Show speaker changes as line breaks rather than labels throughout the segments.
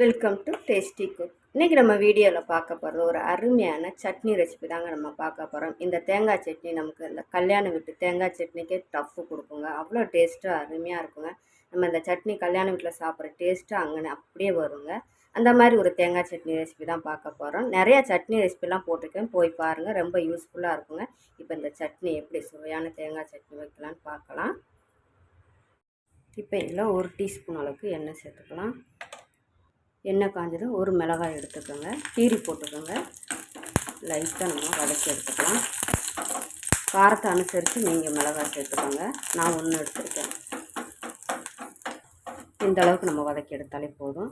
Welcome to tasty cook இன்றைக்கி நம்ம வீடியோவில் பார்க்க போகிறது ஒரு அருமையான சட்னி ரெசிபி தாங்க நம்ம பார்க்க போகிறோம் இந்த தேங்காய் சட்னி நமக்கு இந்த கல்யாணம் வீட்டு தேங்காய் சட்னிக்கே டஃப்பு கொடுக்குங்க. அவ்வளோ டேஸ்ட்டாக அருமையாக இருக்குங்க. நம்ம இந்த சட்னி கல்யாண வீட்டில் சாப்பிட்ற டேஸ்ட்டாக அங்கே அப்படியே வருங்க. அந்த மாதிரி ஒரு தேங்காய் சட்னி ரெசிபி தான் பார்க்க போகிறோம் நிறையா சட்னி ரெசிபிலாம் போட்டிருக்கேன். போய் பாருங்கள் ரொம்ப யூஸ்ஃபுல்லாக இருக்குங்க. இப்போ இந்த சட்னி எப்படி சுவையான தேங்காய் சட்னி வைக்கலான்னு பார்க்கலாம். இப்போ இதில் ஒரு டீஸ்பூன் அளவுக்கு எண்ணெய் சேர்த்துக்கலாம். எண்ணெய் காஞ்சதும் ஒரு மிளகாய் எடுத்துக்கோங்க. கீரி போட்டுக்கோங்க. லைட்டாக நம்ம வதக்கி எடுத்துக்கலாம். காரத்தை அனுசரித்து நீங்கள் மிளகாய் சேர்த்துக்கோங்க. நான் ஒன்று எடுத்துருக்கேன். இந்த அளவுக்கு நம்ம வதக்கி எடுத்தாலே போதும்.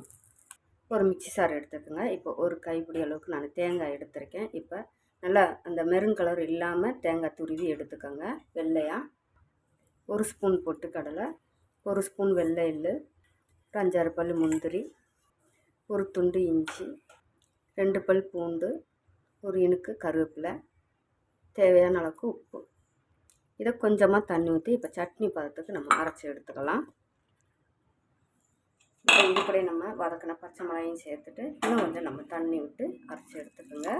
ஒரு மிக்சி சாறு எடுத்துக்கோங்க. இப்போ ஒரு கைப்பிடி அளவுக்கு நான் தேங்காய் எடுத்திருக்கேன். இப்போ நல்லா அந்த மெரூன் கலர் இல்லாமல் தேங்காய் துருவி எடுத்துக்கோங்க. வெள்ளையாக ஒரு ஸ்பூன் பொட்டுக்கடலை ஒரு ஸ்பூன் வெள்ளை எள்ளு ஒரு அஞ்சாறு பல் முந்திரி ஒரு துண்டு இஞ்சி ரெண்டு பல் பூண்டு ஒரு இனுக்கு கருவேப்பிலை தேவையான அளவுக்கு உப்பு. இதை கொஞ்சமாக தண்ணி ஊற்றி இப்போ சட்னி பதத்துக்கு நம்ம அரைச்சி எடுத்துக்கலாம். இப்போ இது கூட நம்ம வதக்கின பச்சை மிளகையும் சேர்த்துட்டு இன்னும் கொஞ்சம் நம்ம தண்ணி விட்டு அரைச்சி எடுத்துக்கோங்க.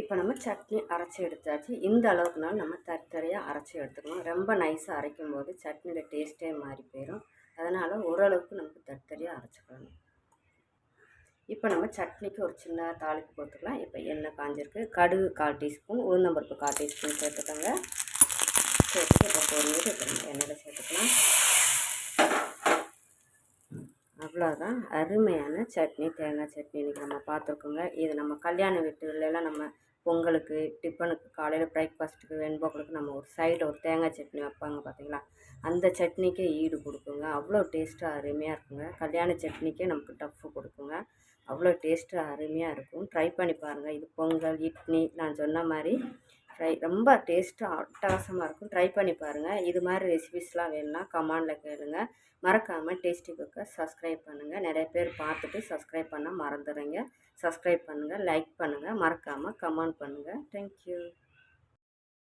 இப்போ நம்ம சட்னி அரைச்சி எடுத்தாச்சு. இந்த அளவுக்குனாலும் நம்ம தரித்தரையாக அரைச்சி எடுத்துக்கணும். ரொம்ப நைஸாக அரைக்கும் போது சட்னியோட டேஸ்ட்டே மாறி போயிடும் அதனால் ஓரளவுக்கு நமக்கு தரித்தரியாக அரைச்சிக்கணும். இப்போ நம்ம சட்னிக்கு ஒரு சின்ன தாளிப்பு கொடுத்துக்கலாம். இப்போ எண்ணெய் காஞ்சிருக்கு. கடுகு கால் டீஸ்பூன் உளுந்தம்பருப்பு கால் டீஸ்பூன் சேர்த்துக்கோங்க. சேர்த்துட்டு இப்போ பொரியல் இப்போ நம்ம எண்ணெயில் சேர்த்துக்கலாம். அவ்வளோதான் அருமையான சட்னி. தேங்காய் சட்னி இன்றைக்கி நம்ம பார்த்துருக்கோங்க. இது நம்ம கல்யாண வீட்டுகளெல்லாம் நம்ம பொங்கலுக்கு டிஃபனுக்கு காலையில் பிரேக்ஃபாஸ்ட்டுக்கு வெண்பொங்கலுக்கு நம்ம ஒரு சைடில் ஒரு தேங்காய் சட்னி வைப்பாங்க பார்த்தீங்களா அந்த சட்னிக்கே ஈடு கொடுக்குங்க. அவ்வளோ டேஸ்ட்டாக அருமையாக இருக்குங்க. கல்யாண சட்னிக்கே நமக்கு டஃப்பு கொடுக்குங்க. அவ்வளோ டேஸ்ட்டாக அருமையாக இருக்கும். ட்ரை பண்ணி பாருங்கள் இது பொங்கல் இட்லி நான் சொன்ன மாதிரி ட்ரை ரொம்ப டேஸ்ட்டாக அட்டகாசமாக இருக்கும். ட்ரை பண்ணி பாருங்கள் இது மாதிரி ரெசிபிஸ்லாம் வேணும்னா கமாண்டில் கேளுங்க. மறக்காமல் டேஸ்டி குக்கை சப்ஸ்கிரைப் பண்ணுங்கள் நிறைய பேர் பார்த்துட்டு சப்ஸ்கிரைப் பண்ண மறந்துடுறீங்க. சப்ஸ்கிரைப் பண்ணுங்கள் லைக் பண்ணுங்கள் மறக்காமல் கமெண்ட் பண்ணுங்கள் தேங்க்யூ